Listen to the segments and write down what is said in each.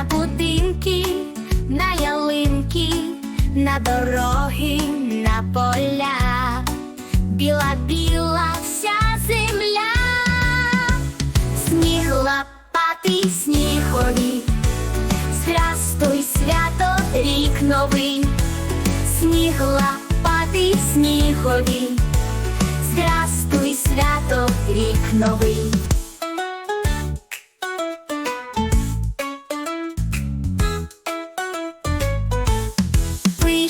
на будинки, на ялинки, на дороги, на поля, біла-біла вся земля, сніг лопатий, снігові, здрастуй свято, рік новий, сніг лопатий, снігові, здрастуй свято, рік новий.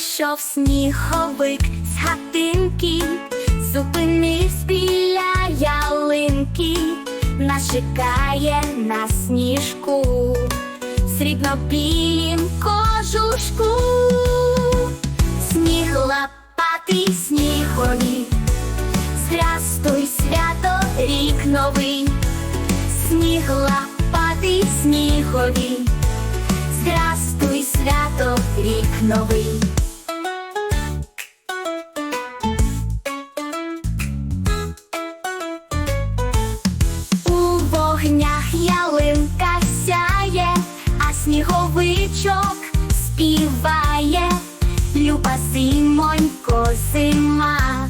Вийшов сніговик з хатинки, зупинився біля ялинки, нас чекає на сніжку, срібно-білім кожушку, сніг лопатий снігові, здрастуй свято, рік новий, сніг лопатий снігові. Здрастуй, свято, рік новий. Співає. Люба зимонько, зима,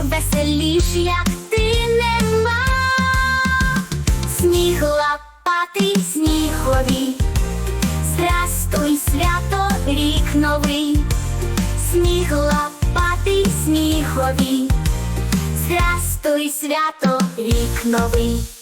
веселіш, як ти нема. Сніг лопатий снігові. Здрастуй, свято, рік новий, сніг лопатий снігові, Здрастуй, свято, рік новий.